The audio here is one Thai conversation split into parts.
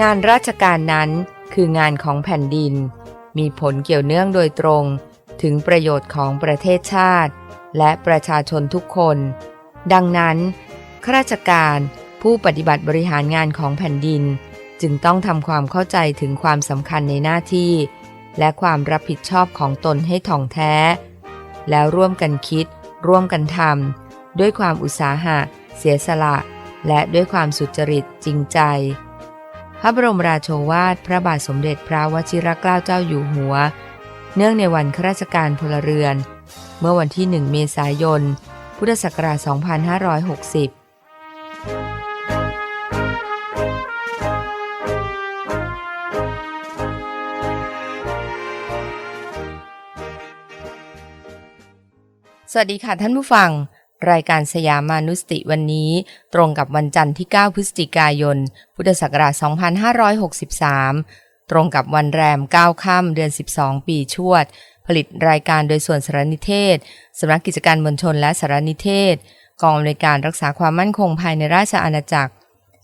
งานราชการนั้นคืองานของแผ่นดิน มีผลเกี่ยวเนื่องโดยตรง ถึงประโยชน์ของประเทศชาติ และประชาชนทุกคน ดังนั้นข้าราชการผู้ปฏิบัติบริหารงานของแผ่นดิน จึงต้องทำความเข้าใจถึงความสำคัญในหน้าที่ และความรับผิดชอบของตนให้ถ่องแท้ แล้วร่วมกันคิด ร่วมกันทำด้วยความอุตสาหะ เสียสละ และด้วยความสุจริตจริงใจ พระบรมราโชวาท พระบาทสมเด็จพระวชิรเกล้าเจ้าอยู่หัว เนื่องในวันข้าราชการพลเรือน เมื่อวันที่ 1 เมษายน พุทธศักราช 2560สวัสดีค่ะท่านผู้ฟัง รายการสยามมานุสติวันนี้ตรงกับวันจันทร์ที่ 9 พฤศจิกายน พุทธศักราช 2563 ตรงกับวันแรม 9 ค่ำเดือน 12 ปีชวด ผลิตรายการโดยส่วนสารนิเทศ สำนักกิจการมวลชนและสารนิเทศ กองอำนวยการรักษาความมั่นคงภายในราชอาณาจักร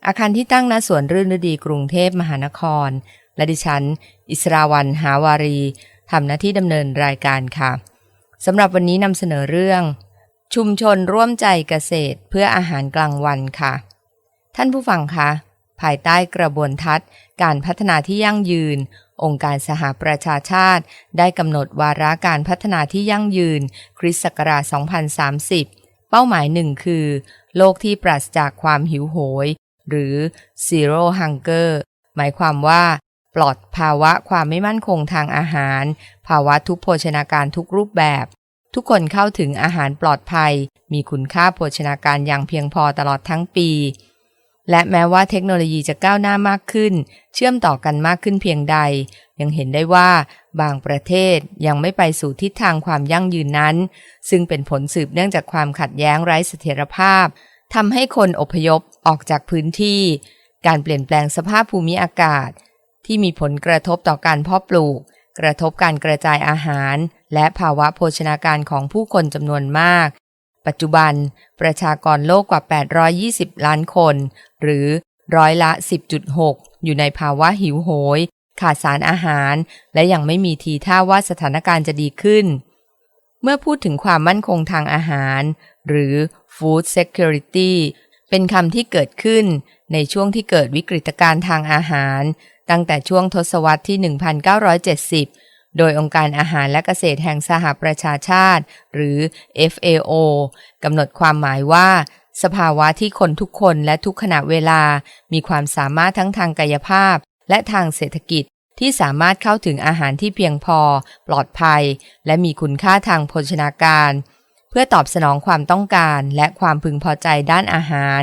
อาคารที่ตั้งณสวนรื่นฤดีกรุงเทพมหานคร และดิฉัน อิสราวันหาวารีทำหน้าที่ดำเนินรายการค่ะสำหรับวันนี้นำเสนอเรื่อง ชุมชนร่วมใจเกษตรเพื่ออาหารกลางวันค่ะ ท่านผู้ฟังคะภายใต้กระบวนทัศน์การพัฒนาที่ยั่งยืน องค์การสหประชาชาติ ได้กำหนดวาระการพัฒนาที่ยั่งยืน คริสต์ศักราช 2030 เป้าหมายหนึ่งคือ โลกที่ปราศจากความหิวโหย หรือ zero hunger หมายความว่า ปลอดภาวะความไม่มั่นคงทางอาหาร ภาวะทุกโภชนาการทุกรูปแบบ ทุกคนเข้าถึงอาหารปลอดภัย มีคุณค่าโภชนาการอย่างเพียงพอตลอดทั้งปี และแม้ว่าเทคโนโลยีจะก้าวหน้ามากขึ้น เชื่อมต่อกันมากขึ้นเพียงใด ยังเห็นได้ว่าบางประเทศยังไม่ไปสู่ทิศทางความยั่งยืนนั้น ซึ่งเป็นผลสืบเนื่องจากความขัดแย้งไร้เสถียรภาพทำให้คนอพยพออกจากพื้นที่ การเปลี่ยนแปลงสภาพภูมิอากาศ ที่มีผลกระทบต่อการเพาะปลูก กระทบการกระจายอาหาร และภาวะโภชนาการของผู้คนจำนวนมาก ปัจจุบัน ประชากรโลกกว่า 820 ล้านคน หรือร้อยละ 10.6 อยู่ในภาวะหิวโหย ขาดสารอาหาร และยังไม่มีทีท่าว่าสถานการณ์จะดีขึ้น เมื่อพูดถึงความมั่นคงทางอาหาร หรือ food security เป็นคำที่เกิดขึ้นในช่วงที่เกิดวิกฤตการณ์ทางอาหาร ตั้งแต่ช่วงทศวรรษที่ 1970 โดยองค์การอาหารและเกษตรแห่งสหประชาชาติ หรือ FAO กำหนดความหมายว่า สภาวะที่คนทุกคนและทุกขณะเวลา มีความสามารถทั้งทางกายภาพ และทางเศรษฐกิจที่สามารถเข้าถึงอาหารที่เพียงพอ ปลอดภัย และมีคุณค่าทางโภชนาการ เพื่อตอบสนองความต้องการและความพึงพอใจด้านอาหาร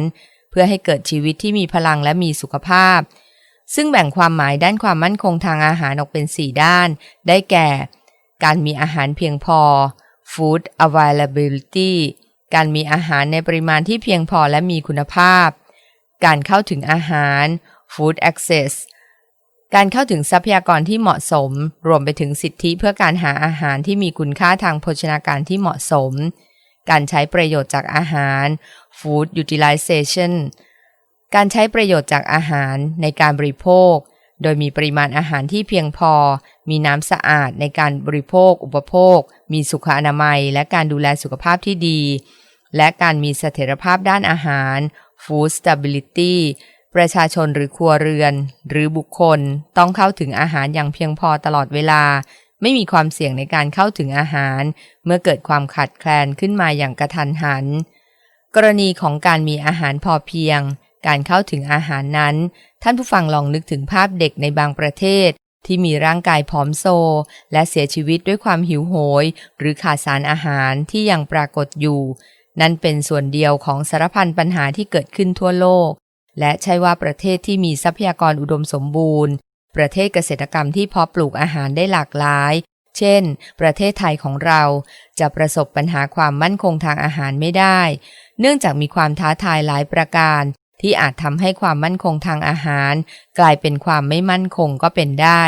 เพื่อให้เกิดชีวิตที่มีพลังและมีสุขภาพ ซึ่งแบ่งความหมายด้านความมั่นคงทางอาหารออกเป็น 4 ด้าน ได้แก่ การมีอาหารเพียงพอ food availability การมีอาหารในปริมาณที่เพียงพอและมีคุณภาพ การเข้าถึงอาหาร food access การเข้าถึงทรัพยากรที่เหมาะสม รวมไปถึงสิทธิเพื่อการหาอาหารที่มีคุณค่าทางโภชนาการที่เหมาะสม การใช้ประโยชน์จากอาหาร food utilization การใช้ประโยชน์จากอาหารในการบริโภค โดยมีปริมาณอาหารที่เพียงพอ มีน้ำสะอาดในการบริโภค อุปโภค มีสุขอนามัย และการดูแลสุขภาพที่ดี และการมีเสถียรภาพด้านอาหาร food stability ประชาชนหรือครัวเรือน หรือบุคคลต้องเข้าถึงอาหารอย่างเพียงพอตลอดเวลา ไม่มีความเสี่ยงในการเข้าถึงอาหาร เมื่อเกิดความขาดแคลนขึ้นมาอย่างกระทันหัน กรณีของการมีอาหารพอเพียง การเข้าถึงอาหารนั้น ท่านผู้ฟังลองนึกถึงภาพเด็กในบางประเทศ ที่มีร่างกายผอมโซ และเสียชีวิตด้วยความหิวโหย หรือขาดสารอาหารที่ยังปรากฏอยู่ นั่นเป็นส่วนเดียวของสารพันปัญหาที่เกิดขึ้นทั่วโลก และใช่ว่าประเทศที่มีทรัพยากรอุดมสมบูรณ์ ประเทศเกษตรกรรมที่เพาะปลูกอาหารได้หลากหลายเช่น ประเทศไทยของเราจะประสบปัญหาความมั่นคงทางอาหารไม่ได้ เนื่องจากมีความท้าทายหลายประการ ที่อาจทำให้ความมั่นคงทางอาหาร กลายเป็นความไม่มั่นคงก็เป็นได้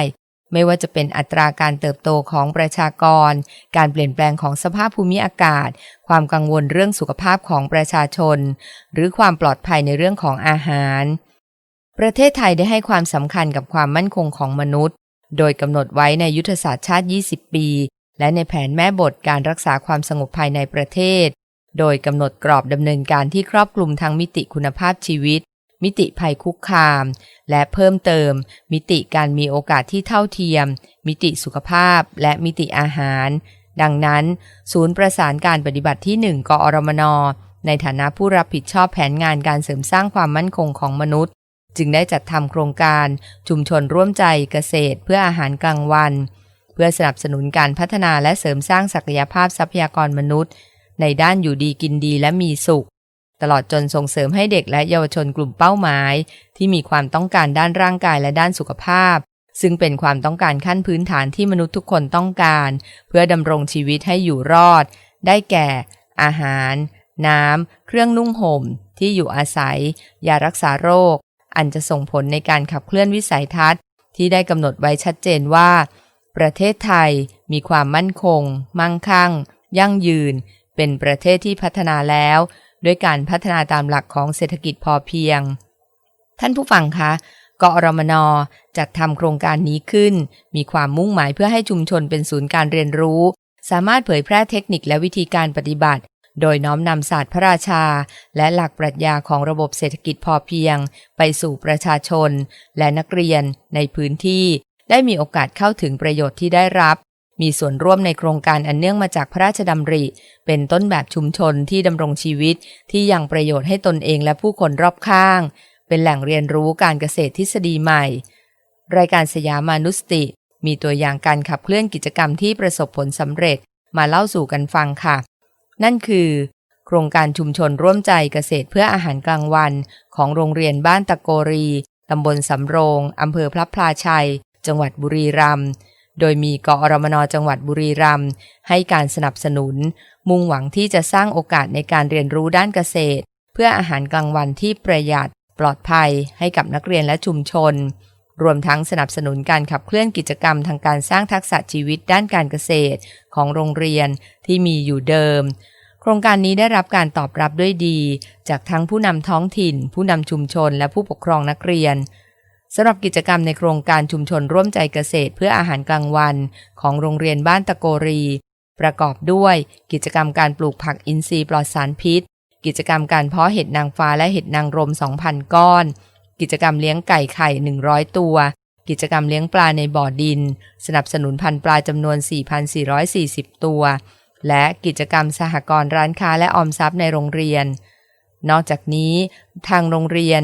ไม่ว่าจะเป็นอัตราการเติบโตของประชากร การเปลี่ยนแปลงของสภาพภูมิอากาศ ความกังวลเรื่องสุขภาพของประชาชน หรือความปลอดภัยในเรื่องของอาหาร ประเทศไทยได้ให้ความสำคัญกับความมั่นคงของมนุษย์ โดยกำหนดไว้ในยุทธศาสตร์ชาติ 20 ปี และในแผนแม่บทการรักษาความสงบภายในประเทศ โดยกำหนดกรอบดำเนินการที่ครอบคลุมทั้งมิติคุณภาพชีวิต มิติภัยคุกคาม และเพิ่มเติม มิติการมีโอกาสที่เท่าเทียม มิติสุขภาพ และมิติอาหาร ดังนั้น ศูนย์ประสานการปฏิบัติที่ 1 กอรมน ในฐานะผู้รับผิดชอบแผนงานการเสริมสร้างความมั่นคงของมนุษย์ จึงได้จัดทำโครงการชุมชนร่วมใจเกษตร เพื่ออาหารกลางวัน เพื่อสนับสนุนการพัฒนาและเสริมสร้างศักยภาพทรัพยากรมนุษย์ ในด้านอยู่ดีกินดีและมีสุข ตลอดจนส่งเสริมให้เด็กและเยาวชนกลุ่มเป้าหมาย ที่มีความต้องการด้านร่างกายและด้านสุขภาพ ซึ่งเป็นความต้องการขั้นพื้นฐานที่มนุษย์ทุกคนต้องการ เพื่อดำรงชีวิตให้อยู่รอด ได้แก่ อาหาร น้ำ เครื่องนุ่งห่ม ที่อยู่อาศัย ยารักษาโรค อันจะส่งผลในการขับเคลื่อนวิสัยทัศน์ ที่ได้กำหนดไว้ชัดเจนว่า ประเทศไทยมีความมั่นคง มั่งคั่ง ยั่งยืน เป็นประเทศที่พัฒนาแล้ว ด้วยการพัฒนาตามหลักของเศรษฐกิจพอเพียง ท่านผู้ฟังคะกอรมนจัดทำโครงการนี้ขึ้น มีความมุ่งหมายเพื่อให้ชุมชนเป็นศูนย์การเรียนรู้ สามารถเผยแพร่เทคนิคและวิธีการปฏิบัติ โดยน้อมนำศาสตร์พระราชา และหลักปรัชญาของระบบเศรษฐกิจพอเพียง ไปสู่ประชาชน และนักเรียนในพื้นที่ ได้มีโอกาสเข้าถึงประโยชน์ที่ได้รับ มีส่วนร่วมในโครงการอันเนื่องมาจากพระราชดำริ เป็นต้นแบบชุมชนที่ดำรงชีวิตที่ยังประโยชน์ให้ตนเองและผู้คนรอบข้าง เป็นแหล่งเรียนรู้การเกษตรทฤษฎีใหม่ รายการสยามานุสติ มีตัวอย่างการขับเคลื่อนกิจกรรมที่ประสบผลสำเร็จมาเล่าสู่กันฟังค่ะ นั่นคือ โครงการชุมชนร่วมใจเกษตรเพื่ออาหารกลางวัน ของโรงเรียนบ้านตะโกรีตำบลสำโรงอำเภอพระพลาชัย จังหวัดบุรีรัมย์ โดยมีกอรมนจังหวัดบุรีรัมย์ให้การสนับสนุน มุ่งหวังที่จะสร้างโอกาสในการเรียนรู้ด้านเกษตร เพื่ออาหารกลางวันที่ประหยัด ปลอดภัยให้กับนักเรียนและชุมชน รวมทั้งสนับสนุนการขับเคลื่อนกิจกรรมทางการสร้างทักษะชีวิตด้านการเกษตร ของโรงเรียนที่มีอยู่เดิมโครงการนี้ได้รับการตอบรับด้วยดี จากทั้งผู้นำท้องถิ่น ผู้นำชุมชนและผู้ปกครองนักเรียน สำหรับกิจกรรมในโครงการชุมชนร่วมใจเกษตร เพื่ออาหารกลางวัน ของโรงเรียนบ้านตะโกรี ประกอบด้วยกิจกรรมการปลูกผักอินทรีย์ปลอดสารพิษ กิจกรรมการเพาะเห็ดนางฟ้าและเห็ดนางรม 2,000 ก้อน กิจกรรมเลี้ยงไก่ไข่ 100 ตัว กิจกรรมเลี้ยงปลาในบ่อดิน สนับสนุนพันปลาจำนวน 4,440 ตัว และกิจกรรมสหกรณ์ร้านค้าและออมทรัพย์ในโรงเรียน นอกจากนี้ ทางโรงเรียน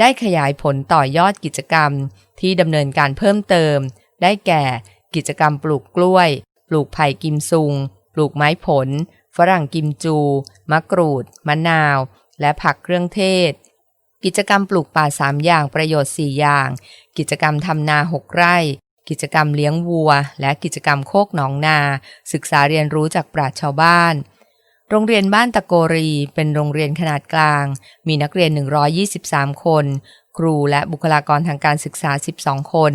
ได้ขยายผลต่อยอดกิจกรรม ที่ดำเนินการเพิ่มเติม ได้แก่กิจกรรมปลูกกล้วย ปลูกไผ่กิมซุง ปลูกไม้ผล ฝรั่งกิมจู มะกรูด มะนาว และผักเครื่องเทศ กิจกรรมปลูกป่าสามอย่างประโยชน์ 4 อย่าง กิจกรรมทำนาหกไร่ กิจกรรมเลี้ยงวัว และกิจกรรมโคกหนองนา ศึกษาเรียนรู้จากปราชญ์ชาวบ้าน โรงเรียนบ้านตะโกรี เป็นโรงเรียนขนาดกลาง มีนักเรียน 123 คน ครูและบุคลากรทางการศึกษา 12 คน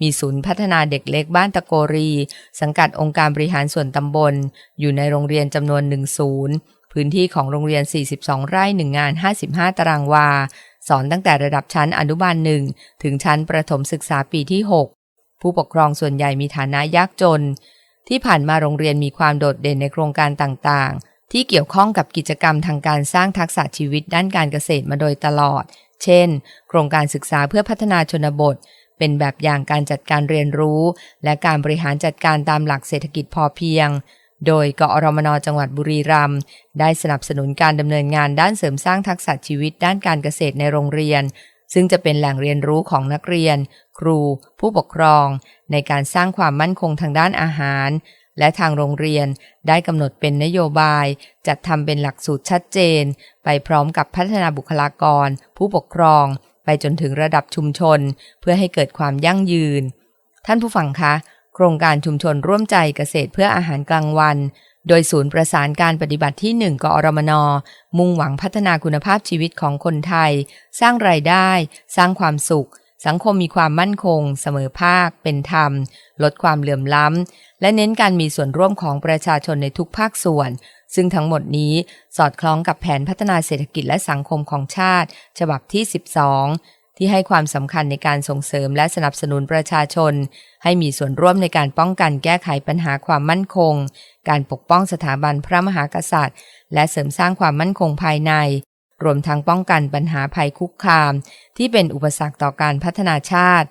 มีศูนย์พัฒนาเด็กเล็กบ้านตะโกรี สังกัดองค์การบริหารส่วนตำบล อยู่ในโรงเรียนจำนวน 1 ศูนย์ พื้นที่ของโรงเรียน 42 ไร่1งาน 55 ตารางวา สอนตั้งแต่ระดับชั้นอนุบาลหนึ่งถึงชั้นประถมศึกษาปีที่ 6 ผู้ปกครองส่วนใหญ่มีฐานะยากจน ที่ผ่านมาโรงเรียนมีความโดดเด่นในโครงการต่างๆ ที่เกี่ยวข้องกับกิจกรรมทางการสร้างทักษะชีวิตด้านการเกษตรมาโดยตลอด เช่น โครงการศึกษาเพื่อพัฒนาชนบท เป็นแบบอย่างการจัดการเรียนรู้ และการบริหารจัดการตามหลักเศรษฐกิจพอเพียง โดยกอรมนจังหวัดบุรีรัมย์ได้สนับสนุนการดำเนินงานด้านเสริมสร้างทักษะชีวิตด้านการเกษตรในโรงเรียน ซึ่งจะเป็นแหล่งเรียนรู้ของนักเรียน ครู ผู้ปกครอง ในการสร้างความมั่นคงทางด้านอาหาร และทางโรงเรียนได้กำหนดเป็นนโยบาย จัดทำเป็นหลักสูตรชัดเจน ไปพร้อมกับพัฒนาบุคลากร ผู้ปกครอง ไปจนถึงระดับชุมชน เพื่อให้เกิดความยั่งยืน ท่านผู้ฟังคะ โครงการชุมชนร่วมใจเกษตรเพื่ออาหารกลางวัน โดยศูนย์ประสานการปฏิบัติที่ 1กอรมน มุ่งหวังพัฒนาคุณภาพชีวิตของคนไทย สร้างรายได้ สร้างความสุข สังคมมีความมั่นคง เสมอภาค เป็นธรรม ลดความเหลื่อมล้ำ และเน้นการมีส่วนร่วมของประชาชนในทุกภาคส่วน ซึ่งทั้งหมดนี้สอดคล้องกับแผนพัฒนาเศรษฐกิจและสังคมของชาติ ฉบับที่ 12 ที่ให้ความสำคัญในการส่งเสริมและสนับสนุนประชาชน ให้มีส่วนร่วมในการป้องกันแก้ไขปัญหาความมั่นคง การปกป้องสถาบันพระมหากษัตริย์ และเสริมสร้างความมั่นคงภายในรวมทั้งป้องกันปัญหาภัยคุกคาม ที่เป็นอุปสรรคต่อการพัฒนาชาติ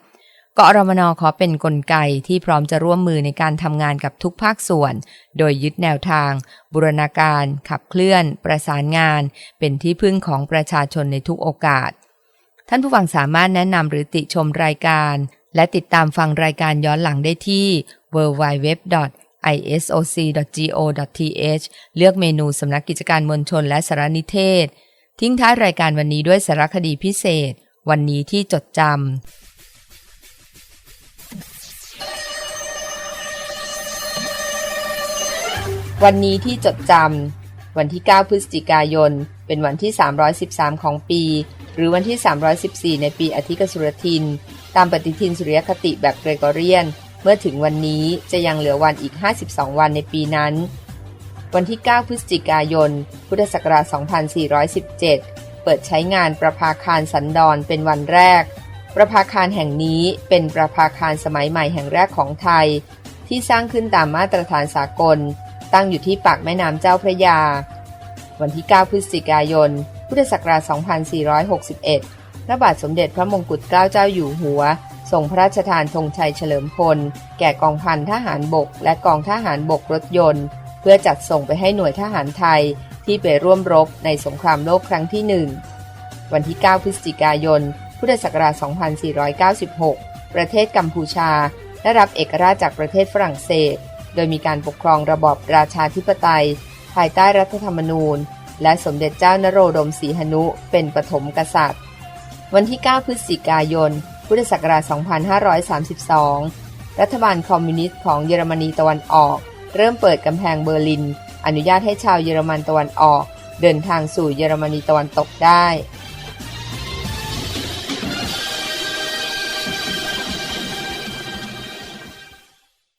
กอรมนขอเป็นนกลไกที่พร้อมจะร่วมมือในการทำงานกับทุกภาคส่วน โดยยึดแนวทาง บูรณาการ ขับเคลื่อน ประสานงาน เป็นที่พึ่งของประชาชนในทุกโอกาส ท่านผู้ฟังสามารถแนะนำหรือติชมรายการ และติดตามฟังรายการย้อนหลังได้ที่ www.isoc.go.th เลือกเมนูสำนักกิจการมวลชนและสารนิเทศ ทิ้งท้ายรายการวันนี้ด้วยสารคดีพิเศษ วันนี้ที่จดจำ วันนี้ที่จดจำ วันที่ 9 พฤศจิกายน เป็นวันที่ 313 ของปี หรือวันที่ 314 ในปีอธิกสุรทิน ตามปฏิทินสุริยคติแบบเกรกอเรียน เมื่อถึงวันนี้จะยังเหลือวันอีก 52 วันในปีนั้น วันที่ 9 พฤศจิกายน พุทธศักราช 2417 เปิดใช้งานประภาคารสันดอนเป็นวันแรก ประภาคารแห่งนี้เป็นประภาคารสมัยใหม่แห่งแรกของไทย ที่สร้างขึ้นตามมาตรฐานสากล ตั้งอยู่ที่ปากแม่น้ำเจ้าพระยา วันที่ 9 พฤศจิกายน พุทธศักราช 2461 พระบาทสมเด็จพระมงกุฎเกล้าเจ้าอยู่หัวทรงพระราชทานธงชัยเฉลิมพล แก่กองพันทหารบก และกองทหารบกรถยนต์ เพื่อจัดส่งไปให้หน่วยทหารไทยที่ไปร่วมรบในสงครามโลกครั้งที่หนึ่งวันที่ 9 พฤศจิกายน พุทธศักราช 2496 ประเทศกัมพูชา ได้รับเอกราชจากประเทศฝรั่งเศส โดยมีการปกครองระบอบราชาธิปไตย ภายใต้รัฐธรรมนูญ และสมเด็จเจ้านโรดมศรีหนุ เป็นปฐมกษัตริย์ วันที่ 9 พฤศจิกายน พุทธศักราช 2532 รัฐบาลคอมมิวนิสต์ของเยอรมนีตะวันออก เริ่มเปิดกำแพงเบอร์ลิน อนุญาตให้ชาวเยอรมันตะวันออก เดินทางสู่เยอรมนีตะวันตกได้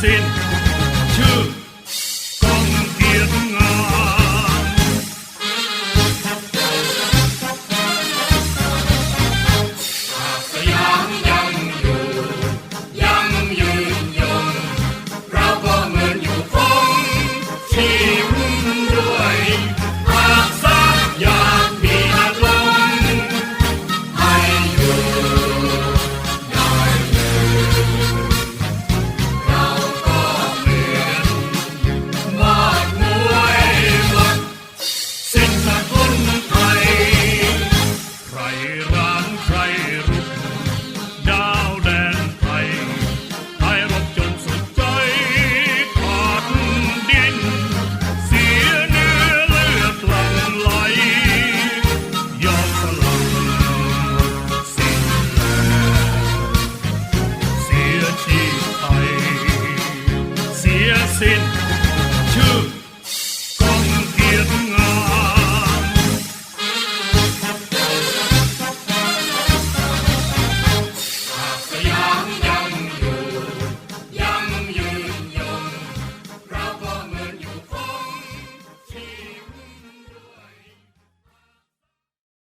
sin.